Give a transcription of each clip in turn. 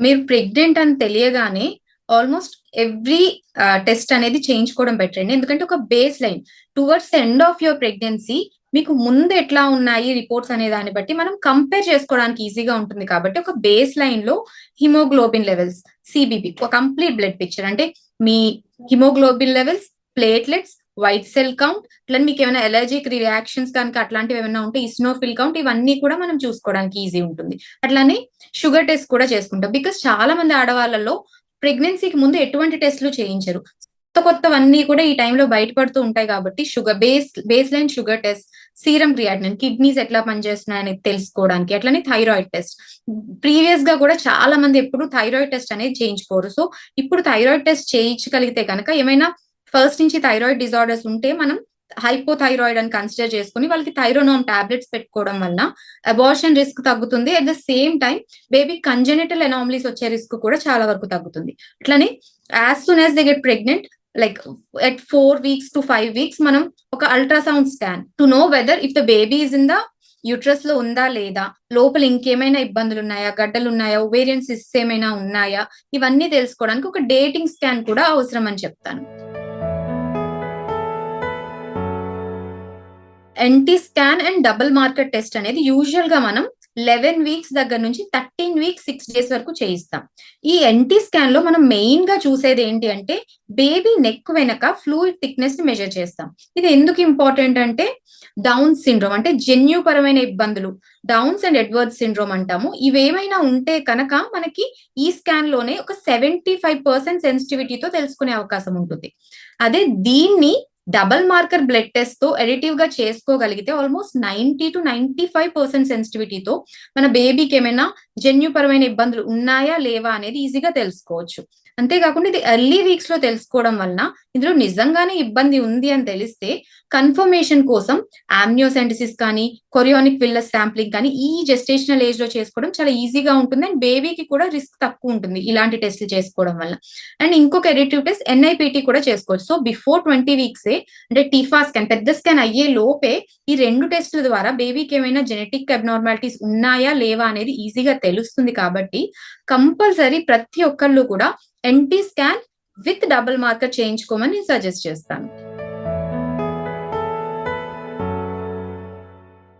మీరు ప్రెగ్నెంట్ అని తెలియగానే ఆల్మోస్ట్ ఎవ్రీ టెస్ట్ అనేది చేయించుకోవడం బెటర్ అండి. ఎందుకంటే ఒక baseline towards end of your pregnancy మీకు ముందు ఎట్లా ఉన్నాయి రిపోర్ట్స్ అనే దాన్ని బట్టి మనం కంపేర్ చేసుకోవడానికి ఈజీగా ఉంటుంది కాబట్టి ఒక బేస్ లైన్లో హిమోగ్లోబిన్ లెవెల్స్ సిబిపి ఒక కంప్లీట్ బ్లడ్ పిక్చర్ అంటే మీ haemoglobin levels platelets white cell count ఇట్లా మీకు ఏమైనా ఎలర్జిక్ రియాక్షన్స్ కనుక అట్లాంటివి ఏమైనా ఉంటే ఇస్నోఫిల్ కౌంట్ ఇవన్నీ కూడా మనం చూసుకోవడానికి ఈజీ ఉంటుంది. అట్లానే షుగర్ టెస్ట్ కూడా చేసుకుంటాం. బికాస్ చాలా మంది ఆడవాళ్ళలో ప్రెగ్నెన్సీకి ముందు ఎటువంటి టెస్ట్లు చేయించరు. కొత్త కొత్తవన్నీ కూడా ఈ టైంలో బయటపడుతూ ఉంటాయి కాబట్టి sugar base baseline sugar test serum creatinine kidneys ఎట్లా పనిచేస్తున్నాయని తెలుసుకోవడానికి అట్లనే థైరాయిడ్ టెస్ట్ ప్రీవియస్గా కూడా చాలా మంది ఎప్పుడు థైరాయిడ్ టెస్ట్ అనేది చేయించుకోరు. సో ఇప్పుడు థైరాయిడ్ టెస్ట్ చేయించగలిగితే కనుక ఏమైనా ఫస్ట్ నుంచి థైరాయిడ్ డిజార్డర్స్ ఉంటే మనం హైపోథైరాయిడ్ అని కన్సిడర్ చేసుకుని వాళ్ళకి థైరోనోమ్ టాబ్లెట్స్ పెట్టుకోవడం వలన అబార్షన్ రిస్క్ తగ్గుతుంది. At the same time baby congenital anomalies వచ్చే రిస్క్ కూడా చాలా వరకు తగ్గుతుంది. అట్లనే as soon as they get pregnant like at four weeks to five weeks మనం ఒక ultrasound scan to know whether if the baby is in the యూట్రస్లో ఉందా లేదా లోపల ఇంకేమైనా ఇబ్బందులు ఉన్నాయా గడ్డలు ఉన్నాయా ఒవేరియన్ సిస్ ఏమైనా ఉన్నాయా ఇవన్నీ తెలుసుకోవడానికి ఒక డేటింగ్ స్కాన్ కూడా అవసరం అని చెప్తాను. NT scan and double marker test అనేది యూజువల్గా మనం లెవెన్ వీక్స్ దగ్గర నుంచి థర్టీన్ వీక్స్ సిక్స్ డేస్ వరకు చేయిస్తాం. ఈ ఎన్టీ స్కాన్లో మనం మెయిన్గా చూసేది ఏంటి అంటే బేబీ నెక్ వెనక ఫ్లూయిడ్ థిక్నెస్ని మెజర్ చేస్తాం. ఇది ఎందుకు ఇంపార్టెంట్ అంటే డౌన్ సిండ్రోమ్ అంటే జన్యుపరమైన ఇబ్బందులు. డౌన్స్ అండ్ ఎడ్వర్డ్ సిండ్రోమ్ అంటాము. ఇవేమైనా ఉంటే కనుక మనకి ఈ స్కాన్లోనే ఒక సెవెంటీ ఫైవ్ పర్సెంట్ సెన్సిటివిటీతో తెలుసుకునే అవకాశం ఉంటుంది. అదే దీన్ని డబల్ మార్కర్ బ్లడ్ టెస్ట్తో ఎడిటివ్గా చేసుకోగలిగితే almost ninety two ninety five percent సెన్సిటివిటీతో మన బేబీకి ఏమైనా జన్యుపరమైన ఇబ్బందులు ఉన్నాయా లేవా అనేది ఈజీగా తెలుసుకోవచ్చు. అంతేకాకుండా ఇది ఎర్లీ వీక్స్లో తెలుసుకోవడం వలన ఇందులో నిజంగానే ఇబ్బంది ఉంది అని తెలిస్తే కన్ఫర్మేషన్ కోసం ఆమ్నియోసెంటిసిస్ కానీ కొరియోనిక్ విల్లస్ శాంప్లింగ్ కానీ ఈ జెస్టేషనల్ ఏజ్లో చేసుకోవడం చాలా ఈజీగా ఉంటుంది అండ్ బేబీకి కూడా రిస్క్ తక్కువ ఉంటుంది ఇలాంటి టెస్ట్లు చేసుకోవడం వల్ల అండ్ ఇంకొక ఎడిటివ్ టెస్ట్ ఎన్ఐపిటి కూడా చేసుకోవచ్చు. సో బిఫోర్ ట్వంటీ వీక్స్ అంటే టీఫా స్కాన్ పెద్ద స్కాన్ అయ్యే లోపే ఈ రెండు టెస్టుల ద్వారా బేబీకి ఏమైనా జెనెటిక్ అబ్నార్మాలిటీస్ ఉన్నాయా లేవా అనేది ఈజీగా తెలుస్తుంది కాబట్టి కంపల్సరీ ప్రతి ఒక్కళ్ళు కూడా NT scan with double marker చేయించుకోమని నేను సజెస్ట్ చేస్తాను.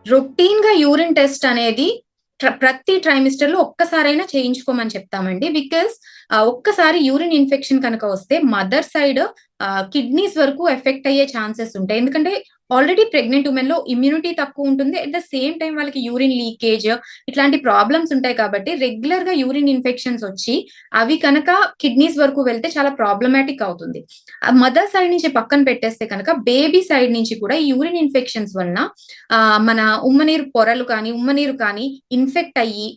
రొటీన్గా యూరిన్ టెస్ట్ అనేది ప్రతి ట్రైమిస్టర్లో ఒక్కసారైనా చేయించుకోమని చెప్తామండి. బికాస్ ఒక్కసారి యూరిన్ ఇన్ఫెక్షన్ కనుక వస్తే మదర్ సైడ్ కిడ్నీస్ వరకు ఎఫెక్ట్ అయ్యే ఛాన్సెస్ ఉంటాయి. ఎందుకంటే ఆల్రెడీ ప్రెగ్నెంట్ ఉమెన్లో ఇమ్యూనిటీ తక్కువ ఉంటుంది. అట్ ద సేమ్ టైం వాళ్ళకి యూరిన్ లీకేజ్ ఇట్లాంటి ప్రాబ్లమ్స్ ఉంటాయి కాబట్టి రెగ్యులర్గా యూరిన్ ఇన్ఫెక్షన్స్ వచ్చి అవి కనుక కిడ్నీస్ వరకు వెళ్తే చాలా ప్రాబ్లమాటిక్ అవుతుంది. మదర్ సైడ్ నుంచి పక్కన పెట్టేస్తే కనుక బేబీ సైడ్ నుంచి కూడా యూరిన్ ఇన్ఫెక్షన్స్ వలన మన ఉమ్మనీరు పొరలు కానీ ఉమ్మనీరు కానీ ఇన్ఫెక్ట్ అయ్యి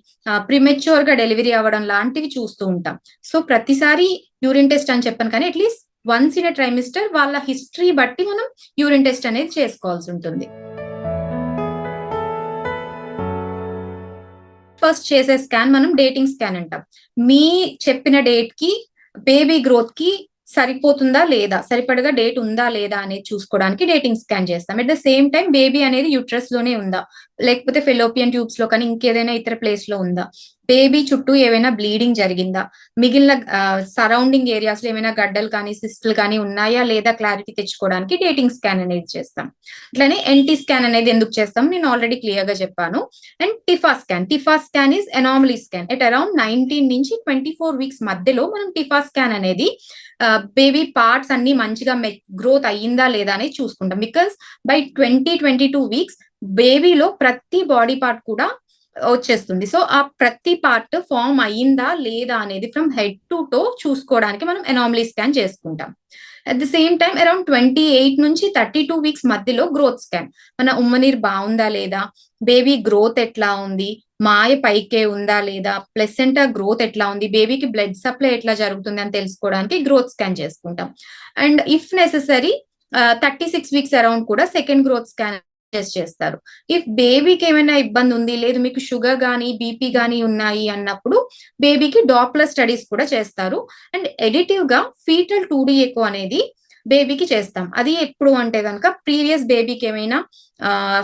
ప్రిమెచ్యూర్గా డెలివరీ అవ్వడం లాంటివి చూస్తూ ఉంటాం. సో ప్రతిసారి యూరిన్ టెస్ట్ అని చెప్పాను కానీ at least once in trimester వాళ్ళ హిస్టరీ బట్టి మనం యూరిన్ టెస్ట్ అనేది చేసుకోవాల్సి ఉంటుంది. ఫస్ట్ చేసే స్కాన్ మనం డేటింగ్ స్కాన్ అంటాం. మీ చెప్పిన డేట్కి బేబీ గ్రోత్కి సరిపోతుందా లేదా? సరిపడగా డేట్ ఉందా లేదా అనేది చూసుకోవడానికి డేటింగ్ స్కాన్ చేస్తాం. At the same time baby అనేది యూట్రస్లోనే ఉందా? లేకపోతే ఫెలోపియన్ ట్యూబ్స్లో కానీ ఇంకేదైనా ఇతర ప్లేస్లో ఉందా? బేబీ చుట్టూ ఏమైనా బ్లీడింగ్ జరిగిందా? మిగిలిన సరౌండింగ్ ఏరియాస్లో ఏమైనా గడ్డలు కానీ సిస్టులు కానీ ఉన్నాయా లేదా? క్లారిటీ తెచ్చుకోవడానికి డేటింగ్ స్కాన్ అనేది చేస్తాం. అట్లనే ఎన్టీ స్కాన్ అనేది ఎందుకు చేస్తాం? నేను ఆల్రెడీ క్లియర్గా చెప్పాను. And TIFFA scan TIFFA scan is anomaly scan at around nineteen నుంచి ట్వంటీ ఫోర్ వీక్స్ మధ్యలో మనం టిఫా స్కాన్ అనేది బేబీ పార్ట్స్ అన్ని మంచిగా గ్రోత్ అయ్యిందా లేదా అనేది చూసుకుంటాం. Because by twenty twenty two weeks బేబీలో ప్రతి బాడీ పార్ట్ కూడా వచ్చేస్తుంది. సో ఆ ప్రతి పార్ట్ ఫామ్ అయ్యిందా లేదా అనేది ఫ్రమ్ హెడ్ టు టో చూసుకోవడానికి మనం ఎనామలీ స్కాన్ చేసుకుంటాం. At the same time around twenty eight నుంచి థర్టీ టూ వీక్స్ మధ్యలో గ్రోత్ స్కాన్. మన ఉమ్మనీరు బాగుందా లేదా? బేబీ గ్రోత్ ఎట్లా ఉంది? మాయ పైకే ఉందా లేదా? ప్లెసెంటా గ్రోత్ ఎట్లా ఉంది? బేబీకి బ్లడ్ సప్లై ఎట్లా జరుగుతుంది అని తెలుసుకోవడానికి గ్రోత్ స్కాన్ చేసుకుంటాం. And if necessary thirty six weeks around కూడా సెకండ్ గ్రోత్ స్కాన్ టెస్ట్ చేస్తారు. ఇఫ్ బేబీకి ఏమైనా ఇబ్బంది ఉంది లేదు మీకు షుగర్ కానీ బీపీ కానీ ఉన్నాయి అన్నప్పుడు బేబీకి డాప్లర్ స్టడీస్ కూడా చేస్తారు. అండ్ ఎడిటివ్గా ఫీటల్ టూ ఎకో అనేది బేబీకి చేస్తాం. అది ఎప్పుడు అంటే కనుక ప్రీవియస్ బేబీకి ఏమైనా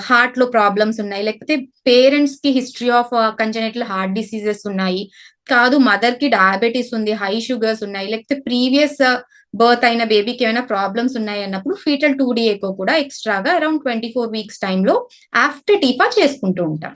హార్ట్లో ప్రాబ్లమ్స్ ఉన్నాయి లేకపోతే పేరెంట్స్కి history of congenital heart diseases ఉన్నాయి. కాదు మదర్కి డయాబెటీస్ ఉంది హై షుగర్స్ ఉన్నాయి లేకపోతే ప్రీవియస్ బర్త్ అయిన బేబీకి ఏమైనా ప్రాబ్లమ్స్ ఉన్నాయి అన్నప్పుడు ఫీటల్ టూ ఎకో కూడా ఎక్స్ట్రాగా అరౌండ్ ట్వంటీ ఫోర్ వీక్స్ టైంలో ఆఫ్టర్ టీఫా చేసుకుంటూ ఉంటాం.